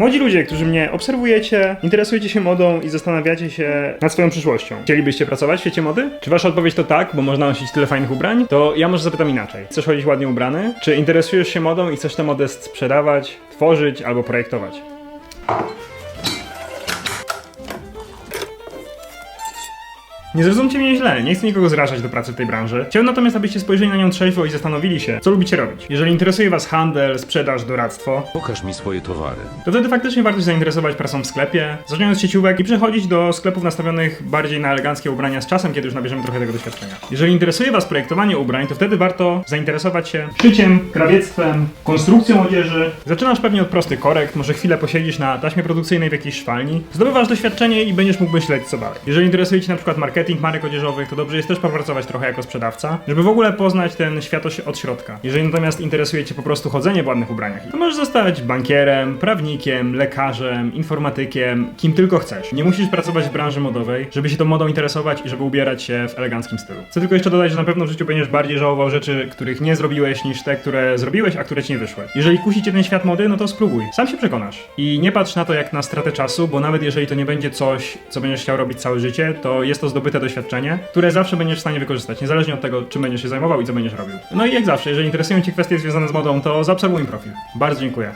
Młodzi ludzie, którzy mnie obserwujecie, interesujecie się modą i zastanawiacie się nad swoją przyszłością. Chcielibyście pracować w świecie mody? Czy wasza odpowiedź to tak, bo można nosić tyle fajnych ubrań? To ja może zapytam inaczej. Chcesz chodzić ładnie ubrany? Czy interesujesz się modą i chcesz tę modę sprzedawać, tworzyć albo projektować? Nie zrozumcie mnie źle, nie chcę nikogo zrażać do pracy w tej branży. Chciałbym natomiast, abyście spojrzeli na nią trzeźwo i zastanowili się, co lubicie robić. Jeżeli interesuje was handel, sprzedaż, doradztwo, Pokaż mi swoje towary. to wtedy faktycznie warto się zainteresować pracą w sklepie, zaczynając sieciówek i przechodzić do sklepów nastawionych bardziej na eleganckie ubrania z czasem, kiedy już nabierzemy trochę tego doświadczenia. Jeżeli interesuje Was projektowanie ubrań, to wtedy warto zainteresować się szyciem, krawiectwem, konstrukcją odzieży. Zaczynasz pewnie od prostych korekt, może chwilę posiedzisz na taśmie produkcyjnej w jakiejś szwalni, zdobywasz doświadczenie i będziesz mógł myśleć co dalej. Jeżeli interesuje Cię na przykład marketing marek odzieżowych, to dobrze jest też popracować trochę jako sprzedawca, żeby w ogóle poznać ten świat od środka. Jeżeli natomiast interesuje Cię po prostu chodzenie w ładnych ubraniach, to możesz zostać bankierem, prawnikiem, lekarzem, informatykiem, kim tylko chcesz. Nie musisz pracować w branży modowej, żeby się tą modą interesować i żeby ubierać się w eleganckim stylu. Chcę tylko jeszcze dodać, że na pewno w życiu będziesz bardziej żałował rzeczy, których nie zrobiłeś, niż te, które zrobiłeś, a które ci nie wyszły. Jeżeli kusi cię ten świat mody, no to spróbuj. Sam się przekonasz. I nie patrz na to jak na stratę czasu, bo nawet jeżeli to nie będzie coś, co będziesz chciał robić całe życie, to jest to zdobyte doświadczenie, które zawsze będziesz w stanie wykorzystać, niezależnie od tego, czym będziesz się zajmował i co będziesz robił. No i jak zawsze, jeżeli interesują cię kwestie związane z modą, to zaobserwuj mój profil. Bardzo dziękuję.